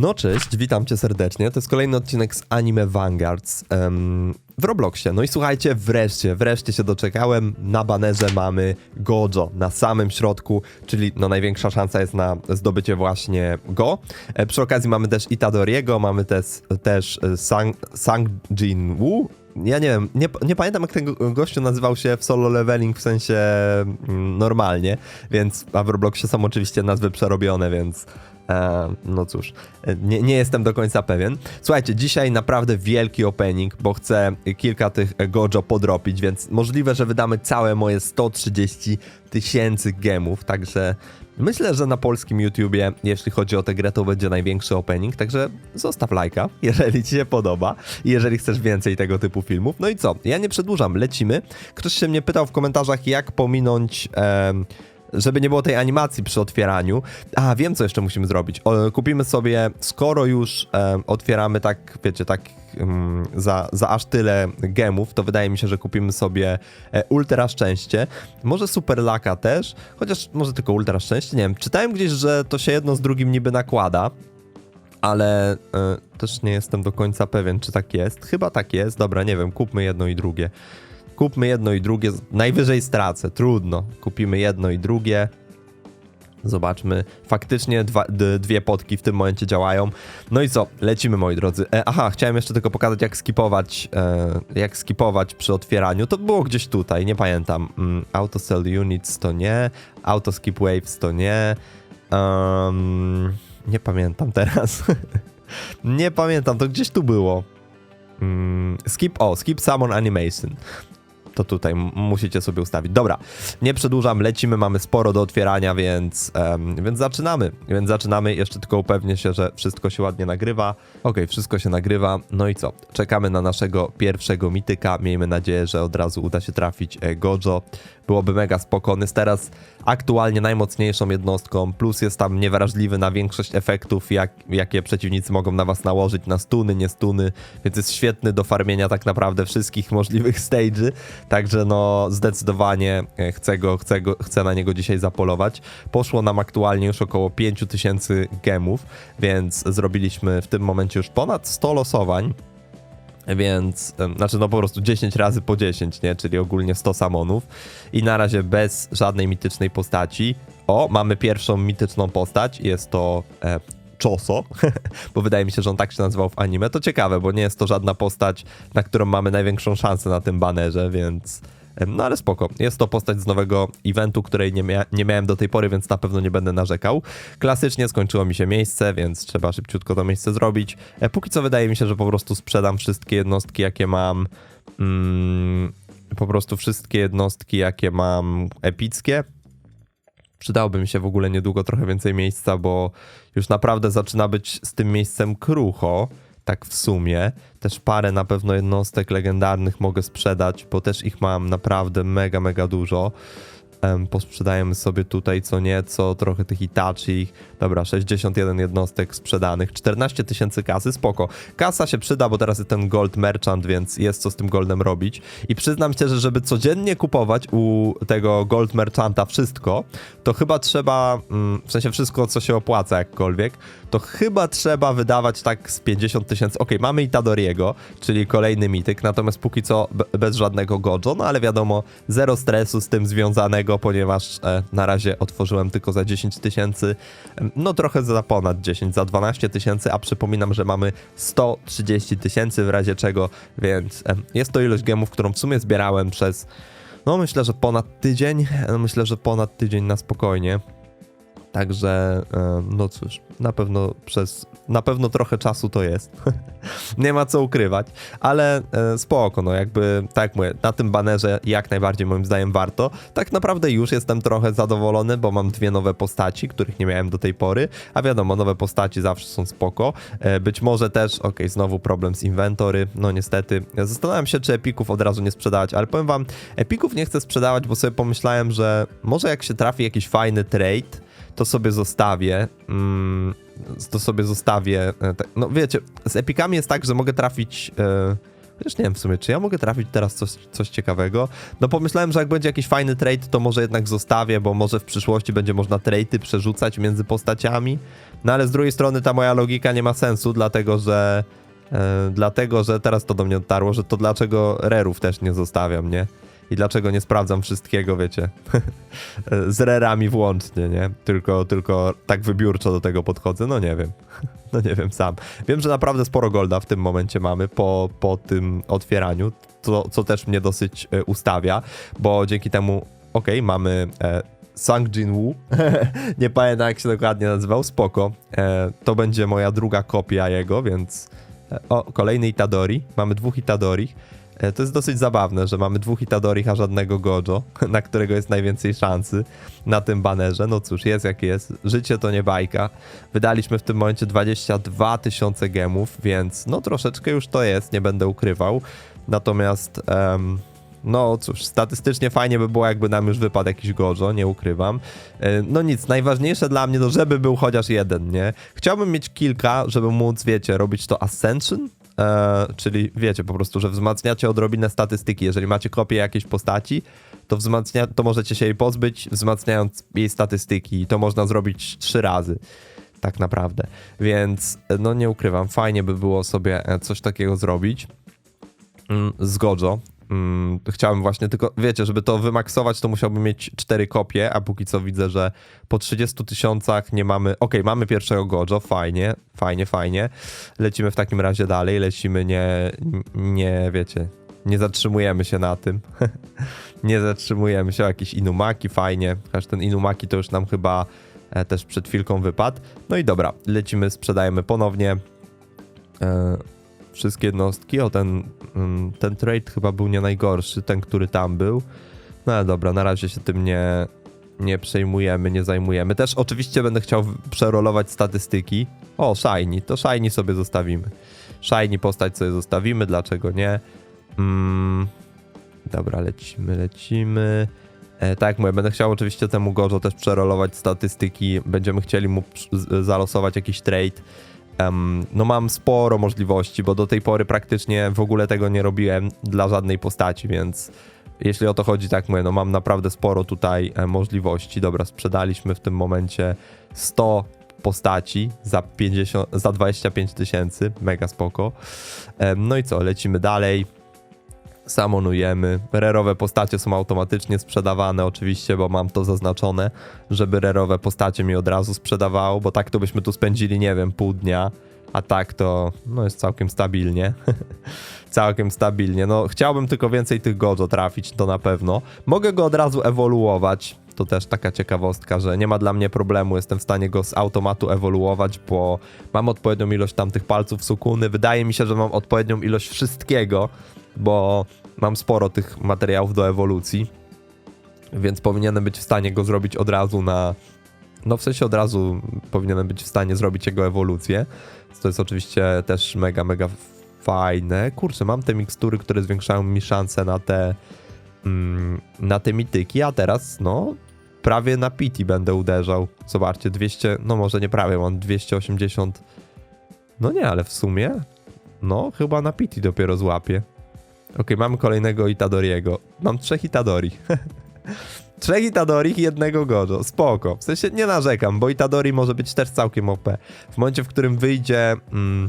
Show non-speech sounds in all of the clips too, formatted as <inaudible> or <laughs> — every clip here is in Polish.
No cześć, witam cię serdecznie. To jest kolejny odcinek z Anime Vanguards em, w Robloxie. No i słuchajcie, wreszcie, wreszcie się doczekałem. Na banerze mamy Gojo na samym środku, czyli no największa szansa jest na zdobycie właśnie go. E, przy okazji mamy też Itadoriego, mamy też, też e, Sang, Sang Jin Woo. Ja nie wiem, nie, nie pamiętam jak ten go- gościu nazywał się w solo leveling w sensie mm, normalnie, więc a w Robloxie są oczywiście nazwy przerobione, więc no cóż, e, nie, nie jestem do końca pewien. Słuchajcie, dzisiaj naprawdę wielki opening, bo chcę kilka tych e, Gojo podrobić, więc możliwe, że wydamy całe moje 130 tysięcy gemów, także myślę, że na polskim YouTubie, jeśli chodzi o tę grę, to będzie największy opening, także zostaw lajka, <laughs> jeżeli ci się podoba i jeżeli chcesz więcej tego typu filmów. No i co, ja nie przedłużam, lecimy. Ktoś się mnie pytał w komentarzach, jak pominąć... żeby nie było tej animacji przy otwieraniu. A, wiem co jeszcze musimy zrobić. O, kupimy sobie, skoro już e, otwieramy tak, wiecie, tak za, za aż tyle gemów, to wydaje mi się, że kupimy sobie e, ultra szczęście. Może super laka też, chociaż może tylko ultra szczęście, nie wiem. Czytałem gdzieś, że to się jedno z drugim niby nakłada. Ale e, też nie jestem do końca pewien, czy tak jest. Chyba tak jest. Dobra, nie wiem, kupmy jedno i drugie. Kupmy jedno i drugie. Najwyżej stracę, trudno. Kupimy jedno i drugie. Zobaczmy. Faktycznie dwa, dwie potki w tym momencie działają. No i co? Lecimy, moi drodzy. E, aha, chciałem jeszcze tylko pokazać, jak skipować, e, jak skipować przy otwieraniu. To było gdzieś tutaj, nie pamiętam. Mm, auto Cell Units to nie. Auto Skip Waves to nie. Um, nie pamiętam teraz. <laughs> nie pamiętam, to gdzieś tu było. Mm, skip, o, skip summon animation. To tutaj musicie sobie ustawić. Dobra, nie przedłużam, lecimy, mamy sporo do otwierania, więc, em, więc zaczynamy. Więc zaczynamy, jeszcze tylko upewnię się, że wszystko się ładnie nagrywa. Okej, wszystko się nagrywa. No i co? Czekamy na naszego pierwszego mityka. Miejmy nadzieję, że od razu uda się trafić e, Gojo. Byłoby mega spokojny. Jest teraz aktualnie najmocniejszą jednostką, plus jest tam niewrażliwy na większość efektów, jak, jakie przeciwnicy mogą na was nałożyć, na stuny, nie stuny, więc jest świetny do farmienia tak naprawdę wszystkich <laughs> możliwych stage'y, także no zdecydowanie e, chcę go, chcę go, chcę na niego dzisiaj zapolować. Poszło nam aktualnie już około 5000 gemów, więc zrobiliśmy w tym momencie już ponad 100 losowań. Więc, znaczy no po prostu 10 razy po 10, nie? Czyli ogólnie 100 samonów. I na razie bez żadnej mitycznej postaci. O, mamy pierwszą mityczną postać. Jest to e, Choso, <laughs> bo wydaje mi się, że on tak się nazywał w anime. To ciekawe, bo nie jest to żadna postać, na którą mamy największą szansę na tym banerze, więc... No ale spoko. Jest to postać z nowego eventu, której nie, mia nie miałem do tej pory, więc na pewno nie będę narzekał. Klasycznie skończyło mi się miejsce, więc trzeba szybciutko to miejsce zrobić. E, póki co wydaje mi się, że po prostu sprzedam wszystkie jednostki, jakie mam. Mm, po prostu wszystkie jednostki, jakie mam epickie. Przydałoby mi się w ogóle niedługo trochę więcej miejsca, bo już naprawdę zaczyna być z tym miejscem krucho. Tak w sumie. Też parę na pewno jednostek legendarnych mogę sprzedać, bo też ich mam naprawdę mega, mega dużo. Em, posprzedajemy sobie tutaj co nieco, trochę tych Itachi. Dobra, 61 jednostek sprzedanych, 14 tysięcy kasy, spoko. Kasa się przyda, bo teraz jest ten Gold Merchant, więc jest co z tym Goldem robić. I przyznam szczerze, żeby codziennie kupować u tego Gold Merchanta wszystko, to chyba trzeba, mm, w sensie wszystko, co się opłaca jakkolwiek, to chyba trzeba wydawać tak z 50 tysięcy. Okej, mamy Itadoriego, czyli kolejny mityk, natomiast póki co be- bez żadnego Gojo, no ale wiadomo, zero stresu z tym związanego, ponieważ e, na razie otworzyłem tylko za 10 tysięcy, no trochę za ponad 10, za 12 tysięcy, a przypominam, że mamy 130 tysięcy w razie czego, więc jest to ilość gemów, którą w sumie zbierałem przez, no myślę, że ponad tydzień, e, myślę, że ponad tydzień na spokojnie. Także, e, no cóż, na pewno przez, na pewno trochę czasu to jest. <laughs> nie ma co ukrywać, ale e, spoko, no jakby, tak mówię, na tym banerze jak najbardziej moim zdaniem warto. Tak naprawdę już jestem trochę zadowolony, bo mam dwie nowe postaci, których nie miałem do tej pory, a wiadomo, nowe postaci zawsze są spoko. E, być może też, okej, znowu problem z inwentory, no niestety. Zastanawiam się, czy epików od razu nie sprzedawać, ale powiem wam, epików nie chcę sprzedawać, bo sobie pomyślałem, że może jak się trafi jakiś fajny trade, to sobie zostawię. Mm, to sobie zostawię. e, No wiecie, z epikami jest tak, że mogę trafić. Wiesz, nie wiem w sumie, czy ja mogę trafić teraz coś, coś ciekawego? No pomyślałem, że jak będzie jakiś fajny trade, to może jednak zostawię, bo może w przyszłości będzie można trade'y przerzucać między postaciami. No ale z drugiej strony ta moja logika nie ma sensu, dlatego że... E, dlatego, że teraz to do mnie dotarło, że to dlaczego rerów też nie zostawiam, nie? I dlaczego nie sprawdzam wszystkiego, wiecie, <laughs> z rerami włącznie, nie? Tylko, tylko tak wybiórczo do tego podchodzę, no nie wiem. <laughs> No nie wiem sam. Wiem, że naprawdę sporo golda w tym momencie mamy po, po tym otwieraniu, co, co też mnie dosyć e, ustawia, bo dzięki temu, okej, mamy e, Sang Jin Woo, <laughs> nie pamiętam jak się dokładnie nazywał, spoko. E, to będzie moja druga kopia jego, więc... E, o, kolejny Itadori, mamy dwóch Itadori. E, To jest dosyć zabawne, że mamy dwóch Itadorich, a żadnego Gojo, <laughs> na którego jest najwięcej szansy na tym banerze. No cóż, jest jak jest. Życie to nie bajka. Wydaliśmy w tym momencie 22 tysiące gemów, więc no troszeczkę już to jest, nie będę ukrywał. Natomiast, em, no cóż, statystycznie fajnie by było, jakby nam już wypadł jakiś Gojo, nie ukrywam. E, No nic, najważniejsze dla mnie to, żeby był chociaż jeden, nie? Chciałbym mieć kilka, żeby móc, wiecie, robić to Ascension, czyli wiecie po prostu, że wzmacniacie odrobinę statystyki. Jeżeli macie kopię jakiejś postaci, to, wzmacnia, to możecie się jej pozbyć, wzmacniając jej statystyki. I to można zrobić trzy razy. Tak naprawdę. Więc e, no nie ukrywam, fajnie by było sobie e, coś takiego zrobić. Mm, z Gojo. Mm, chciałem właśnie tylko, wiecie, żeby to wymaksować, to musiałbym mieć cztery kopie, a póki co widzę, że po 30 tysiącach nie mamy. Okej, mamy pierwszego Gojo, fajnie, fajnie, fajnie. Lecimy w takim razie dalej, lecimy, nie, nie wiecie, nie zatrzymujemy się na tym. <laughs> nie zatrzymujemy się, jakieś Inumaki, fajnie. Chociaż ten Inumaki to już nam chyba e, też przed chwilką wypadł. No i dobra, lecimy, sprzedajemy ponownie. E, wszystkie jednostki. O, ten, mm, ten trade chyba był nie najgorszy, ten, który tam był. No ale dobra, na razie się tym nie, nie przejmujemy, nie zajmujemy. Też oczywiście będę chciał przerolować statystyki. O, Shiny, to Shiny sobie zostawimy. Shiny postać sobie zostawimy, dlaczego nie? Mm, dobra, lecimy, lecimy. E, tak mówię, będę chciał oczywiście temu Gojo też przerolować statystyki. Będziemy chcieli mu zalosować jakiś trade. No mam sporo możliwości, bo do tej pory praktycznie w ogóle tego nie robiłem dla żadnej postaci, więc jeśli o to chodzi, tak mówię, no mam naprawdę sporo tutaj e, możliwości. Dobra, sprzedaliśmy w tym momencie 100 postaci za, 50, za 25 tysięcy, mega spoko. No i co, lecimy dalej. Samonujemy. Rerowe postacie są automatycznie sprzedawane, oczywiście, bo mam to zaznaczone, żeby rerowe postacie mi od razu sprzedawało, bo tak to byśmy tu spędzili, nie wiem, pół dnia, a tak to no jest całkiem stabilnie. <laughs> całkiem stabilnie. No, chciałbym tylko więcej tych Gojo trafić, to na pewno. Mogę go od razu ewoluować. To też taka ciekawostka, że nie ma dla mnie problemu, jestem w stanie go z automatu ewoluować, bo mam odpowiednią ilość tam tych palców sukuny. Wydaje mi się, że mam odpowiednią ilość wszystkiego, bo mam sporo tych materiałów do ewolucji, więc powinienem być w stanie go zrobić od razu na. No, w sensie od razu powinienem być w stanie zrobić jego ewolucję. To jest oczywiście też mega, mega fajne. Kurczę, mam te mikstury, które zwiększają mi szanse na te. Mm, na te mityki, a teraz, no. Prawie na pity będę uderzał. Zobaczcie, 200, no może nie prawie, mam 280. No nie, ale w sumie, no chyba na pity dopiero złapię. Okej, mamy kolejnego Itadoriego. Mam trzech Itadori. <laughs> trzech Itadori i jednego Gojo. Spoko. W sensie nie narzekam, bo Itadori może być też całkiem OP. W momencie, w którym wyjdzie mm,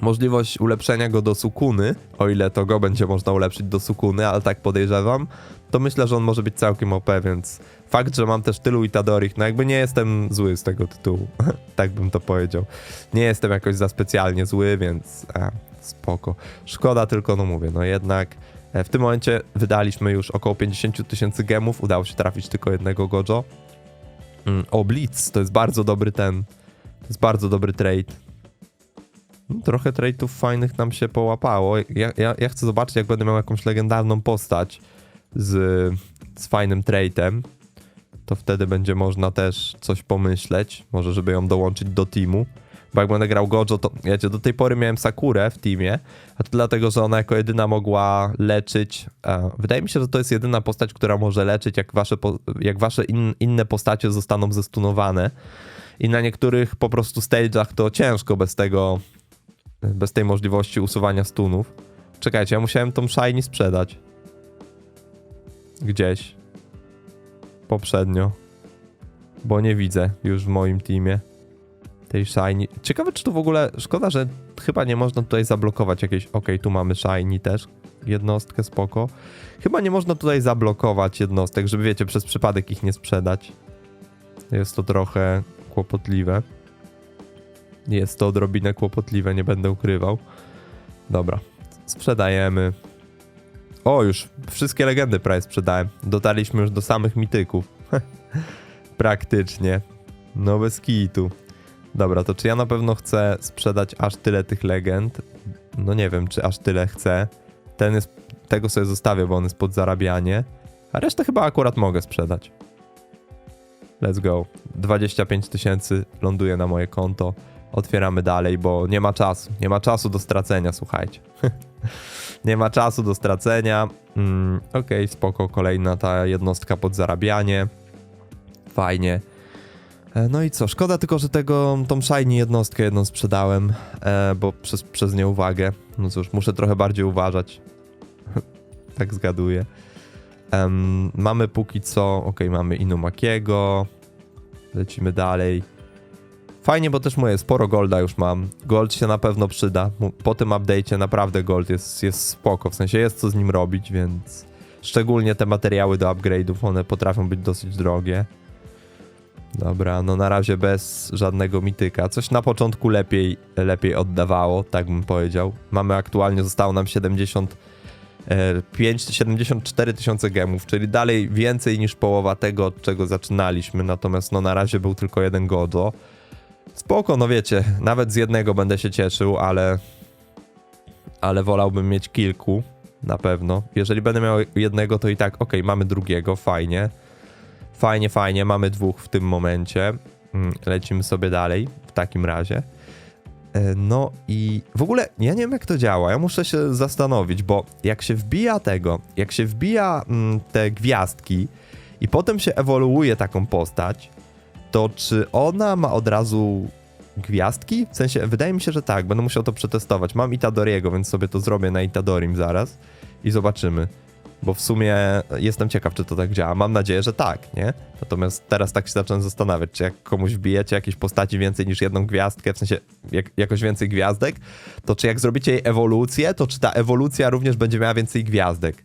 możliwość ulepszenia go do Sukuny, o ile to go będzie można ulepszyć do Sukuny, ale tak podejrzewam, to myślę, że on może być całkiem OP, więc fakt, że mam też tylu Itadorich, no jakby nie jestem zły z tego tytułu. <laughs> tak bym to powiedział. Nie jestem jakoś za specjalnie zły, więc e, spoko. Szkoda tylko, no mówię, no jednak e, w tym momencie wydaliśmy już około 50 tysięcy gemów, udało się trafić tylko jednego Gojo. Mm, o, Blitz, to jest bardzo dobry ten, to jest bardzo dobry trade. No, trochę trade'ów fajnych nam się połapało. Ja, ja, ja chcę zobaczyć, jak będę miał jakąś legendarną postać z, z fajnym trade'em, to wtedy będzie można też coś pomyśleć, może żeby ją dołączyć do teamu. Bo jak będę grał Gojo, to wiecie, do tej pory miałem Sakurę w teamie, a to dlatego, że ona jako jedyna mogła leczyć. E, wydaje mi się, że to jest jedyna postać, która może leczyć, jak wasze, jak wasze in, inne postacie zostaną zestunowane. I na niektórych po prostu stage'ach to ciężko bez tego, bez tej możliwości usuwania stunów. Czekajcie, ja musiałem tą shiny sprzedać. Gdzieś. Poprzednio. Bo nie widzę już w moim teamie tej shiny. Ciekawe, czy tu w ogóle. Szkoda, że chyba nie można tutaj zablokować jakiejś. Okej, tu mamy shiny też. Jednostkę spoko. Chyba nie można tutaj zablokować jednostek, żeby wiecie, przez przypadek ich nie sprzedać. Jest to trochę kłopotliwe. Jest to odrobinę kłopotliwe, nie będę ukrywał. Dobra, sprzedajemy. O, już wszystkie legendy prawie sprzedałem. Dotarliśmy już do samych mityków. <laughs> Praktycznie. No bez kitu. Dobra, to czy ja na pewno chcę sprzedać aż tyle tych legend? No nie wiem, czy aż tyle chcę. Ten jest, tego sobie zostawię, bo on jest pod zarabianie. A resztę chyba akurat mogę sprzedać. Let's go. 25 tysięcy ląduje na moje konto. Otwieramy dalej, bo nie ma czasu. Nie ma czasu do stracenia, słuchajcie. <laughs> nie ma czasu do stracenia. Mm, Okej, spoko. Kolejna ta jednostka pod zarabianie. Fajnie. E, No i co, szkoda tylko, że tego, tą shiny jednostkę jedną sprzedałem, e, bo przez, przez nieuwagę. No cóż, muszę trochę bardziej uważać. <laughs> tak zgaduję. Em, mamy póki co, ok, mamy Inumakiego. Lecimy dalej. Fajnie, bo też moje sporo golda już mam. Gold się na pewno przyda. Po tym update'cie naprawdę gold jest, jest spoko, w sensie jest co z nim robić, więc szczególnie te materiały do upgrade'ów, one potrafią być dosyć drogie. Dobra, no na razie bez żadnego mityka. Coś na początku lepiej, lepiej oddawało, tak bym powiedział. Mamy aktualnie, zostało nam 75, 74 tysiące gemów, czyli dalej więcej niż połowa tego, od czego zaczynaliśmy. Natomiast no na razie był tylko jeden godo. Spoko, no wiecie, nawet z jednego będę się cieszył, ale ale wolałbym mieć kilku, na pewno. Jeżeli będę miał jednego, to i tak, okej, mamy drugiego, fajnie. Fajnie, fajnie, mamy dwóch w tym momencie. Mm, Lecimy sobie dalej w takim razie. E, No i w ogóle ja nie wiem jak to działa. Ja muszę się zastanowić, bo jak się wbija tego, jak się wbija mm, te gwiazdki i potem się ewoluuje taką postać, to czy ona ma od razu gwiazdki? W sensie, wydaje mi się, że tak. Będę musiał to przetestować. Mam Itadoriego, więc sobie to zrobię na Itadorim zaraz i zobaczymy. Bo w sumie jestem ciekaw, czy to tak działa. Mam nadzieję, że tak, nie? Natomiast teraz tak się zacząłem zastanawiać, czy jak komuś wbijecie jakieś postaci więcej niż jedną gwiazdkę, w sensie jak, jakoś więcej gwiazdek, to czy jak zrobicie jej ewolucję, to czy ta ewolucja również będzie miała więcej gwiazdek?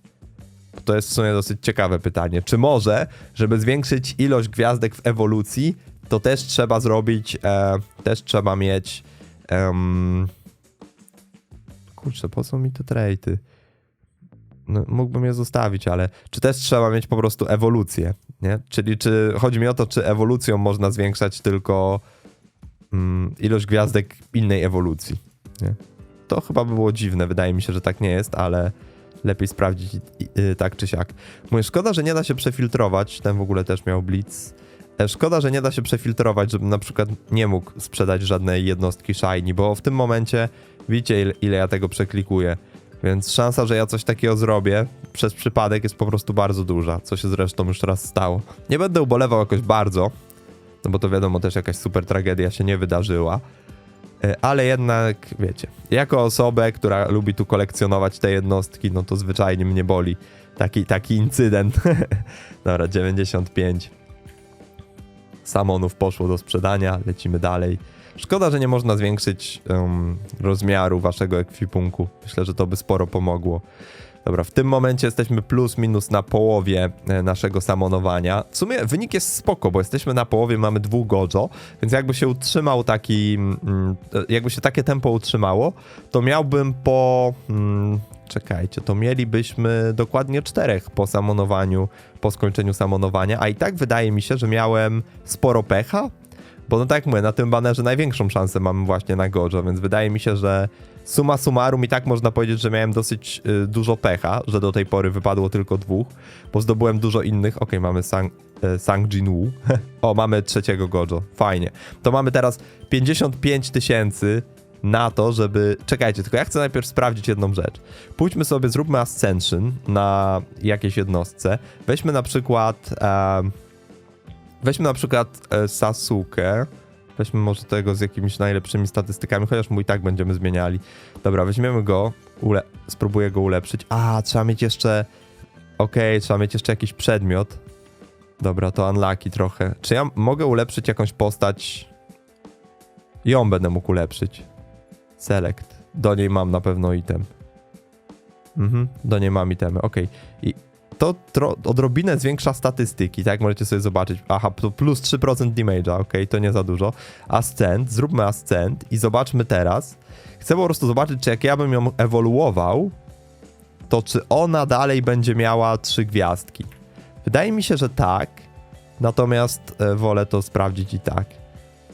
To jest w sumie dosyć ciekawe pytanie. Czy może, żeby zwiększyć ilość gwiazdek w ewolucji, to też trzeba zrobić, e, też trzeba mieć. em, kurczę, po co mi te trejty? No, mógłbym je zostawić, ale czy też trzeba mieć po prostu ewolucję, nie? Czyli czy chodzi mi o to, czy ewolucją można zwiększać tylko mm, ilość gwiazdek innej ewolucji, nie? To chyba by było dziwne, wydaje mi się, że tak nie jest, ale lepiej sprawdzić i, i, y, tak czy siak. Mówię, szkoda, że nie da się przefiltrować, ten w ogóle też miał blitz. E, Szkoda, że nie da się przefiltrować, żebym na przykład nie mógł sprzedać żadnej jednostki shiny, bo w tym momencie widzicie ile ja tego przeklikuję. Więc szansa, że ja coś takiego zrobię przez przypadek jest po prostu bardzo duża, co się zresztą już raz stało. Nie będę ubolewał jakoś bardzo, no bo to wiadomo też jakaś super tragedia się nie wydarzyła. E, Ale jednak, wiecie, jako osobę, która lubi tu kolekcjonować te jednostki, no to zwyczajnie mnie boli taki, taki incydent. <laughs> Dobra, 95 samonów poszło do sprzedania, lecimy dalej. Szkoda, że nie można zwiększyć em, rozmiaru waszego ekwipunku. Myślę, że to by sporo pomogło. Dobra, w tym momencie jesteśmy plus minus na połowie e, naszego samonowania. W sumie wynik jest spoko, bo jesteśmy na połowie, mamy dwóch gojo, więc jakby się utrzymał taki, mm, e, jakby się takie tempo utrzymało, to miałbym po, mm, czekajcie, to mielibyśmy dokładnie czterech po samonowaniu, po skończeniu samonowania, a i tak wydaje mi się, że miałem sporo pecha, bo no tak jak mówię, na tym banerze największą szansę mam właśnie na Gojo, więc wydaje mi się, że suma summarum i tak można powiedzieć, że miałem dosyć y, dużo pecha, że do tej pory wypadło tylko dwóch, bo zdobyłem dużo innych. Okej, mamy Sang, y, Sang Jinwoo. <laughs> o, mamy trzeciego Gojo. Fajnie. To mamy teraz 55 tysięcy na to, żeby... Czekajcie, tylko ja chcę najpierw sprawdzić jedną rzecz. Pójdźmy sobie, zróbmy Ascension na jakiejś jednostce. Weźmy na przykład... em, Weźmy na przykład e, Sasuke. Weźmy może tego z jakimiś najlepszymi statystykami, chociaż mój tak będziemy zmieniali. Dobra, weźmiemy go, ule spróbuję go ulepszyć. A, trzeba mieć jeszcze... Okej, trzeba mieć jeszcze jakiś przedmiot. Dobra, to unlucky trochę. Czy ja mogę ulepszyć jakąś postać? Ją będę mógł ulepszyć. Select. Do niej mam na pewno item. Mhm, do niej mam itemy, okej. I to odrobinę zwiększa statystyki, tak? Możecie sobie zobaczyć. Aha, to plus 3% damage'a, okej, to nie za dużo. Ascent, zróbmy Ascent i zobaczmy teraz. Chcę po prostu zobaczyć, czy jak ja bym ją ewoluował, to czy ona dalej będzie miała trzy gwiazdki. Wydaje mi się, że tak, natomiast e, wolę to sprawdzić i tak.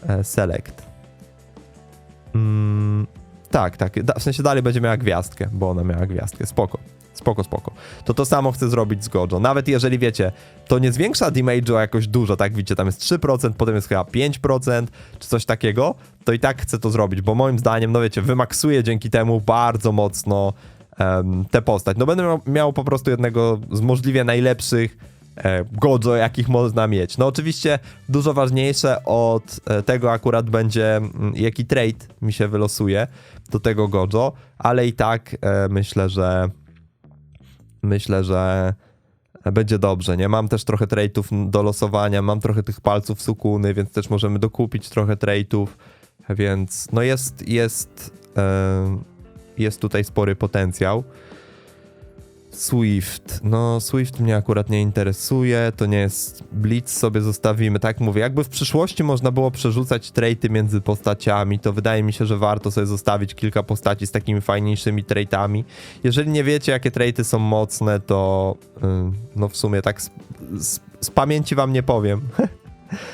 E, select. Mm, tak, tak, w sensie dalej będzie miała gwiazdkę, bo ona miała gwiazdkę, spoko. Spoko, spoko. To to samo chcę zrobić z Gojo. Nawet jeżeli wiecie, to nie zwiększa damage'u jakoś dużo, tak widzicie, tam jest 3%, potem jest chyba 5%, czy coś takiego, to i tak chcę to zrobić, bo moim zdaniem, no wiecie, wymaksuję dzięki temu bardzo mocno em, tę postać. No będę miał, miał po prostu jednego z możliwie najlepszych e, Gojo, jakich można mieć. No oczywiście dużo ważniejsze od e, tego akurat będzie, mm, jaki trade mi się wylosuje do tego Gojo, ale i tak e, myślę, że myślę, że będzie dobrze, nie? Mam też trochę trade'ów do losowania, mam trochę tych palców sukuny, więc też możemy dokupić trochę trade'ów, więc no jest, jest, e, jest tutaj spory potencjał. Swift. No, Swift mnie akurat nie interesuje, to nie jest Blitz, sobie zostawimy. Tak mówię, jakby w przyszłości można było przerzucać traity między postaciami, to wydaje mi się, że warto sobie zostawić kilka postaci z takimi fajniejszymi traitami. Jeżeli nie wiecie, jakie traity są mocne, to yy, no w sumie tak z, z, z pamięci wam nie powiem. <laughs>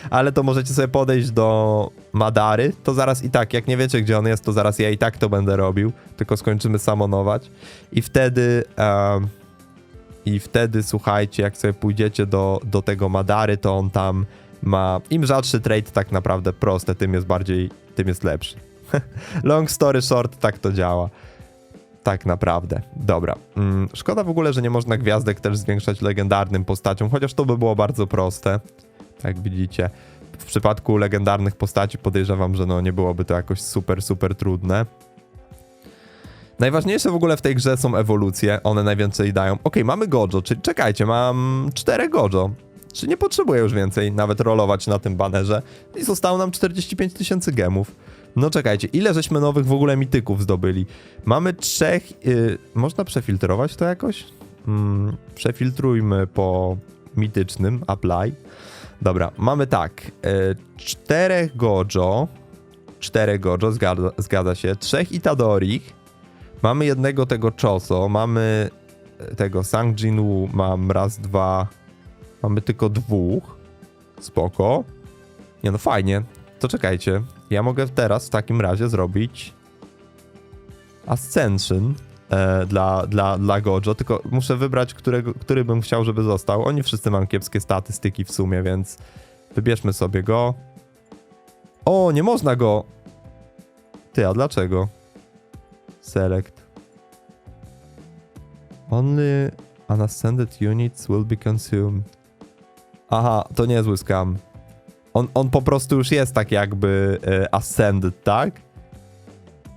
Ale to możecie sobie podejść do Madary, to zaraz i tak, jak nie wiecie gdzie on jest, to zaraz ja i tak to będę robił, tylko skończymy samonować i wtedy em, i wtedy słuchajcie, jak sobie pójdziecie do, do tego Madary, to on tam ma, im rzadszy trade tak naprawdę proste, tym jest bardziej, tym jest lepszy. <laughs> Long story short, tak to działa. Tak naprawdę. Dobra. Mm, szkoda w ogóle, że nie można gwiazdek też zwiększać legendarnym postaciom, chociaż to by było bardzo proste. Jak widzicie, w przypadku legendarnych postaci podejrzewam, że no nie byłoby to jakoś super, super trudne. Najważniejsze w ogóle w tej grze są ewolucje, one najwięcej dają. Ok, mamy Gojo, czyli czekajcie, mam 4 Gojo. Czy nie potrzebuję już więcej nawet rolować na tym banerze? I zostało nam 45 tysięcy gemów. No czekajcie, ile żeśmy nowych w ogóle mityków zdobyli? Mamy trzech... Yy, można przefiltrować to jakoś? Mm, przefiltrujmy po mitycznym, apply. Dobra, mamy tak. Y, czterech Gojo. Czterech Gojo, zgadza, zgadza się. Trzech Itadorich. Mamy jednego tego Choso. Mamy e, tego Sang Jinwoo. Mam raz, dwa. Mamy tylko dwóch. Spoko. Nie no, fajnie. To czekajcie. Ja mogę teraz w takim razie zrobić Ascension e, dla, dla, dla Gojo, tylko muszę wybrać, którego, który bym chciał, żeby został. Oni wszyscy mają kiepskie statystyki w sumie, więc wybierzmy sobie go. O, nie można go! Ty, a dlaczego? Select. Only unascended units will be consumed. Aha, to niezły scam. On, on po prostu już jest tak jakby e, ascended, tak?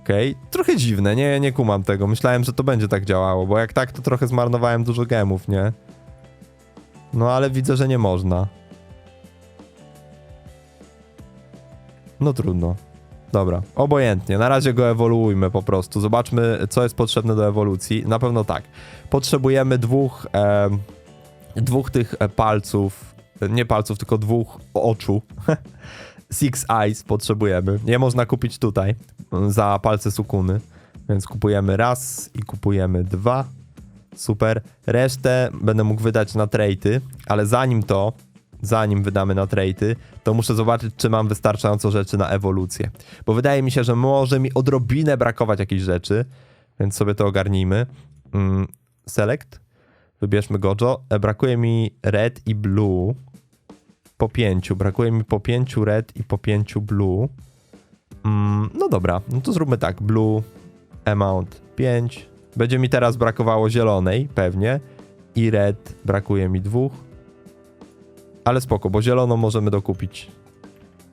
Okej, okay. trochę dziwne, nie, nie kumam tego. Myślałem, że to będzie tak działało, bo jak tak, to trochę zmarnowałem dużo gemów, nie? No ale widzę, że nie można. No trudno. Dobra, obojętnie. Na razie go ewoluujmy po prostu. Zobaczmy, co jest potrzebne do ewolucji. Na pewno tak. Potrzebujemy dwóch, e, dwóch tych palców, nie palców, tylko dwóch oczu. <laughs> Six Eyes potrzebujemy. Nie można kupić tutaj za palce sukuny. Więc kupujemy raz i kupujemy dwa. Super. Resztę będę mógł wydać na traity, ale zanim to, zanim wydamy na traity, to muszę zobaczyć, czy mam wystarczająco rzeczy na ewolucję. Bo wydaje mi się, że może mi odrobinę brakować jakichś rzeczy, więc sobie to ogarnijmy. Mm, select. Wybierzmy Gojo. E, brakuje mi red i blue po pięciu. Brakuje mi po pięciu red i po pięciu blue. Mm, no dobra, no to zróbmy tak. Blue amount 5. Będzie mi teraz brakowało zielonej, pewnie. I red brakuje mi dwóch. Ale spoko, bo zieloną możemy dokupić.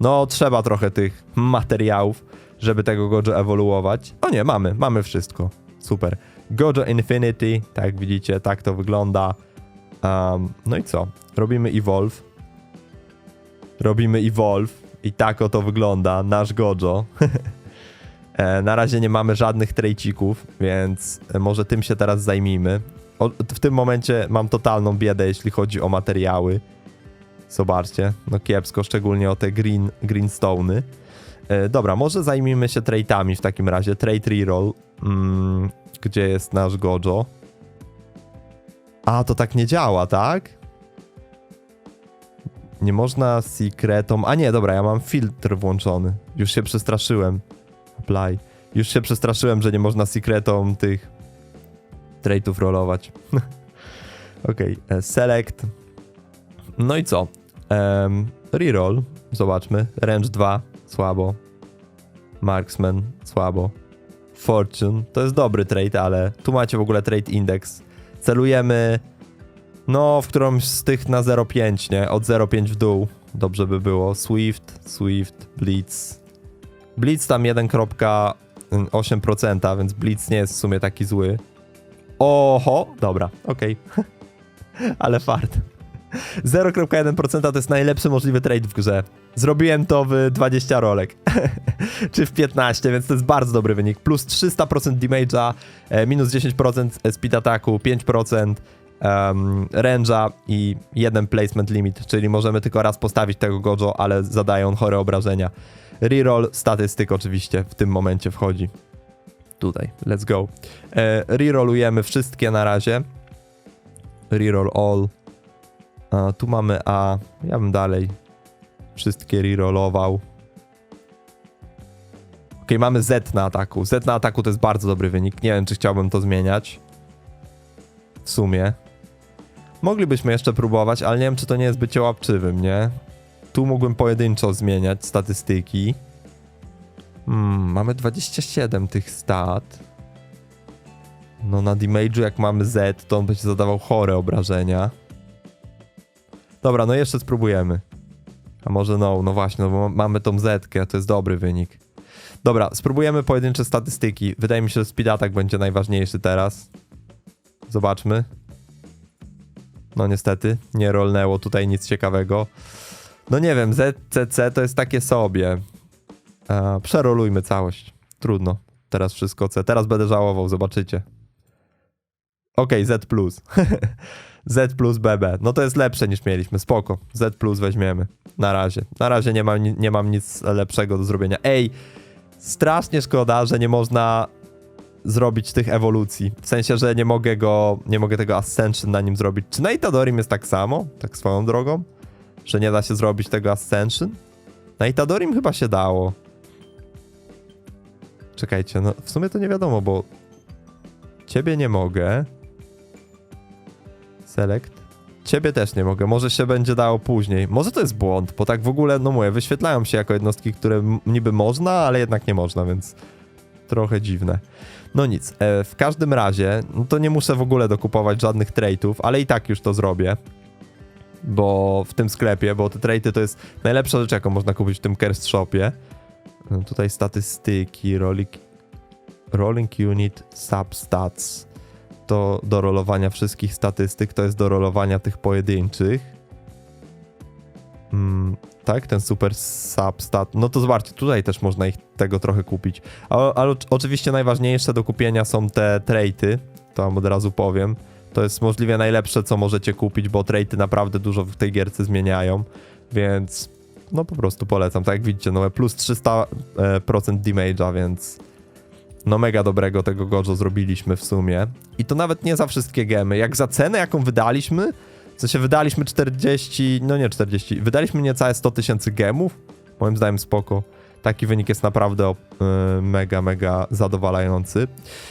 No, trzeba trochę tych materiałów, żeby tego Gojo ewoluować. O nie, mamy, mamy wszystko. Super. Gojo Infinity, tak widzicie, tak to wygląda. Um, no i co? Robimy Evolve. Robimy Evolve i tak oto wygląda nasz Gojo. <laughs> E, Na razie nie mamy żadnych trejcików, więc e, może tym się teraz zajmijmy. W tym momencie mam totalną biedę, jeśli chodzi o materiały. Zobaczcie, no kiepsko, szczególnie o te green, greenstone'y. E, dobra, może zajmijmy się traitami w takim razie. Trade reroll, mm, gdzie jest nasz Gojo. A, to tak nie działa, tak? Nie można secretom... A nie, dobra, ja mam filtr włączony. Już się przestraszyłem. Apply. Już się przestraszyłem, że nie można secretom tych traitów rollować. <laughs> Okej, e, select. No i co? Um, reroll, zobaczmy. Range 2, słabo. Marksman, słabo. Fortune, to jest dobry trade, ale tu macie w ogóle trade index. Celujemy, no, w którąś z tych na 0,5, nie? Od 0,5 w dół. Dobrze by było. Swift, Swift, Blitz. Blitz tam 1,8%, więc Blitz nie jest w sumie taki zły. Oho, dobra, okej. <laughs> Ale fart. 0,1% to jest najlepszy możliwy trade w grze. Zrobiłem to w 20 rolek. <laughs> Czy w 15, więc to jest bardzo dobry wynik. Plus 300% damage'a, e, minus 10% speed ataku, 5% um, range'a i jeden placement limit, czyli możemy tylko raz postawić tego Gojo, ale zadaje on chore obrażenia. Reroll statystyk oczywiście w tym momencie wchodzi. Tutaj, let's go. E, rerollujemy wszystkie na razie. Reroll all. A, tu mamy A. Ja bym dalej wszystkie rerollował. Ok, mamy Z na ataku. Z na ataku to jest bardzo dobry wynik. Nie wiem, czy chciałbym to zmieniać. W sumie. Moglibyśmy jeszcze próbować, ale nie wiem, czy to nie jest bycie łapczywym, nie? Tu mógłbym pojedynczo zmieniać statystyki. Hmm, mamy 27 tych stat. No na damage'u jak mamy Z, to on będzie zadawał chore obrażenia. Dobra, no jeszcze spróbujemy. A może no, no właśnie, no bo mamy tą Z, to jest dobry wynik. Dobra, spróbujemy pojedyncze statystyki. Wydaje mi się, że speed attack będzie najważniejszy teraz. Zobaczmy. No niestety, nie rolnęło tutaj nic ciekawego. No nie wiem, ZCC to jest takie sobie. E, przerolujmy całość. Trudno. Teraz wszystko C. Teraz będę żałował, zobaczycie. Okej, Z plus. <laughs> Z plus BB. No to jest lepsze niż mieliśmy. Spoko. Z plus weźmiemy. Na razie. Na razie nie mam, nie mam nic lepszego do zrobienia. Ej, strasznie szkoda, że nie można zrobić tych ewolucji. W sensie, że nie mogę go, nie mogę tego Ascension na nim zrobić. Czy na Itadorim jest tak samo? Tak swoją drogą? Że nie da się zrobić tego Ascension? Na Itadorim chyba się dało. Czekajcie, no w sumie to nie wiadomo, bo ciebie nie mogę. Select. Ciebie też nie mogę, może się będzie dało później. Może to jest błąd, bo tak w ogóle, no mówię, wyświetlają się jako jednostki, które niby można, ale jednak nie można, więc trochę dziwne. No nic, e, w każdym razie, no to nie muszę w ogóle dokupować żadnych trade'ów, ale i tak już to zrobię. Bo w tym sklepie, bo te trade'y to jest najlepsza rzecz, jaką można kupić w tym Curse Shopie. No tutaj statystyki, rolling, rolling unit, substats. To do rolowania wszystkich statystyk, to jest do rolowania tych pojedynczych. Mm, tak, ten super substat. No to zobaczcie, tutaj też można ich tego trochę kupić. Ale, ale oczywiście najważniejsze do kupienia są te traity. To wam od razu powiem. To jest możliwie najlepsze, co możecie kupić, bo traity naprawdę dużo w tej gierce zmieniają. Więc no po prostu polecam. Tak jak widzicie, no plus 300% e, damage'a, więc no mega dobrego tego Gojo zrobiliśmy w sumie. I to nawet nie za wszystkie gemy. Jak za cenę, jaką wydaliśmy, w sensie wydaliśmy 40, no nie 40, wydaliśmy niecałe 100 tysięcy gemów. Moim zdaniem spoko. Taki wynik jest naprawdę o, y, mega, mega zadowalający.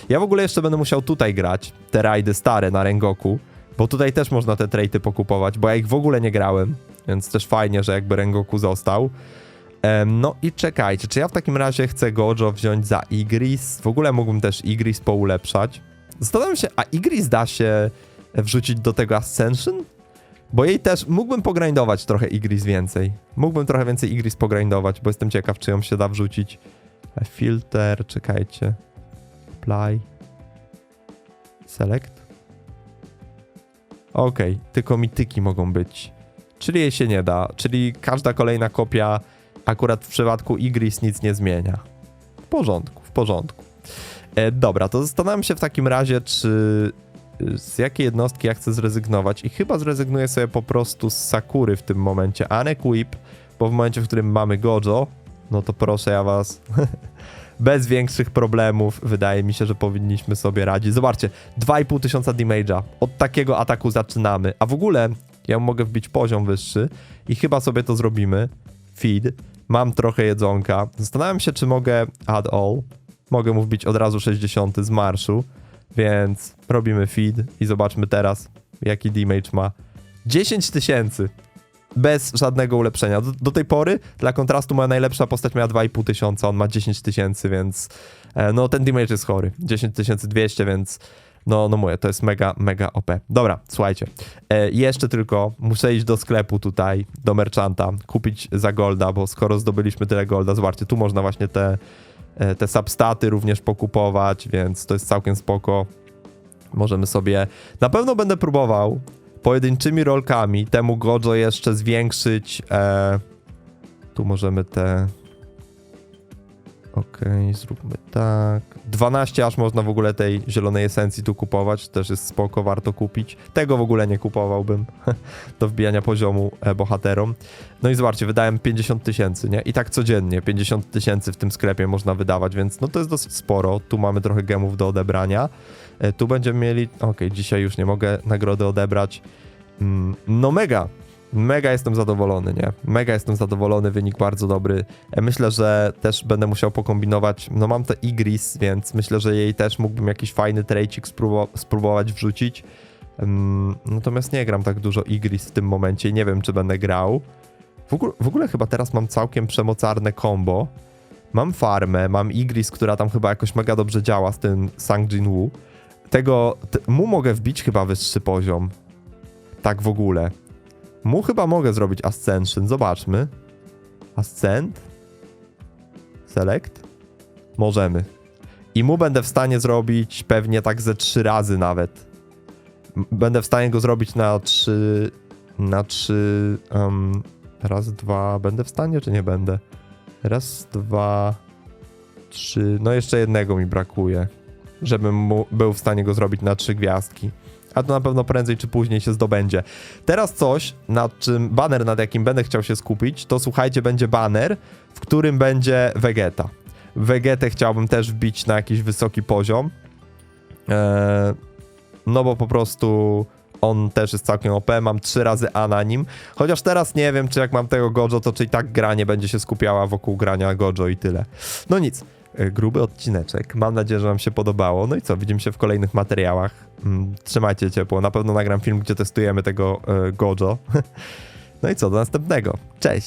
Ja w ogóle jeszcze będę musiał tutaj grać, te rajdy stare na Rengoku, bo tutaj też można te traity pokupować, bo ja ich w ogóle nie grałem, więc też fajnie, że jakby Rengoku został. No i czekajcie, czy ja w takim razie chcę Gojo wziąć za Igris? W ogóle mógłbym też Igris poulepszać. Zastanawiam się, a Igris da się wrzucić do tego Ascension? Bo jej też mógłbym pogrindować trochę Igris więcej. Mógłbym trochę więcej Igris pogrindować, bo jestem ciekaw, czy ją się da wrzucić. E, Filter, czekajcie. Apply. Select. Okej, tylko mityki mogą być. Czyli jej się nie da. Czyli każda kolejna kopia akurat w przypadku Igris nic nie zmienia. W porządku, w porządku. E, dobra, to zastanawiam się w takim razie, czy z jakiej jednostki ja chcę zrezygnować i chyba zrezygnuję sobie po prostu z Sakury w tym momencie, Unequip, bo w momencie, w którym mamy Gojo, no to proszę ja was, <laughs> bez większych problemów, wydaje mi się, że powinniśmy sobie radzić. Zobaczcie, 2,5 tysiąca damage'a, od takiego ataku zaczynamy, a w ogóle ja mogę wbić poziom wyższy i chyba sobie to zrobimy. Feed, mam trochę jedzonka, zastanawiam się, czy mogę add all, mogę mu wbić od razu 60 z marszu, więc robimy feed i zobaczmy teraz, jaki damage ma. 10 tysięcy. Bez żadnego ulepszenia. Do, do tej pory, dla kontrastu, moja najlepsza postać miała 2,5 tysiąca, on ma 10 tysięcy, więc e, no ten damage jest chory. 10 200, więc no, no mówię, to jest mega, mega OP. Dobra, słuchajcie. E, jeszcze tylko muszę iść do sklepu tutaj, do merchanta, kupić za golda, bo skoro zdobyliśmy tyle golda, zobaczcie, tu można właśnie te, te substaty również pokupować, więc to jest całkiem spoko. Możemy sobie... Na pewno będę próbował pojedynczymi rolkami temu Gojo jeszcze zwiększyć. E... Tu możemy te. Okej, zróbmy tak. 12 aż można w ogóle tej zielonej esencji tu kupować. Też jest spoko, warto kupić. Tego w ogóle nie kupowałbym <laughs> do wbijania poziomu e, bohaterom. No i zobaczcie, wydałem 50 tysięcy, nie? I tak codziennie 50 tysięcy w tym sklepie można wydawać, więc no to jest dosyć sporo. Tu mamy trochę gemów do odebrania. E, Tu będziemy mieli. Okej, dzisiaj już nie mogę nagrody odebrać. Mm, No mega. Mega jestem zadowolony, nie? Mega jestem zadowolony, wynik bardzo dobry. E, Myślę, że też będę musiał pokombinować. No mam te Igris, więc myślę, że jej też mógłbym jakiś fajny trejcik spróbo- spróbować wrzucić. Natomiast nie gram tak dużo Igris w tym momencie nie wiem, czy będę grał. W ogóle, w ogóle chyba teraz mam całkiem przemocarne combo. Mam farmę, mam Igris, która tam chyba jakoś mega dobrze działa z tym Sang Jin Woo. Tego, te, mu mogę wbić chyba wyższy poziom. Tak w ogóle. Mu chyba mogę zrobić Ascension, zobaczmy. Ascend? Select? Możemy. I mu będę w stanie zrobić pewnie tak ze trzy razy nawet. Będę w stanie go zrobić na trzy... Na trzy... Um, raz, dwa... Będę w stanie, czy nie będę? Raz, dwa... Trzy... No jeszcze jednego mi brakuje. Żebym mu był w stanie go zrobić na trzy gwiazdki. A to na pewno prędzej czy później się zdobędzie. Teraz coś, nad czym, banner nad jakim będę chciał się skupić, to słuchajcie, będzie banner, w którym będzie Vegeta. Vegetę chciałbym też wbić na jakiś wysoki poziom. Eee, no bo po prostu on też jest całkiem OP, mam trzy razy A na nim. Chociaż teraz nie wiem, czy jak mam tego Gojo, to czy i tak gra nie będzie się skupiała wokół grania Gojo i tyle. No nic, gruby odcineczek. Mam nadzieję, że wam się podobało. No i co, widzimy się w kolejnych materiałach. Mm, Trzymajcie ciepło, na pewno nagram film, gdzie testujemy tego e, Gojo. <laughs> No i co, do następnego. Cześć!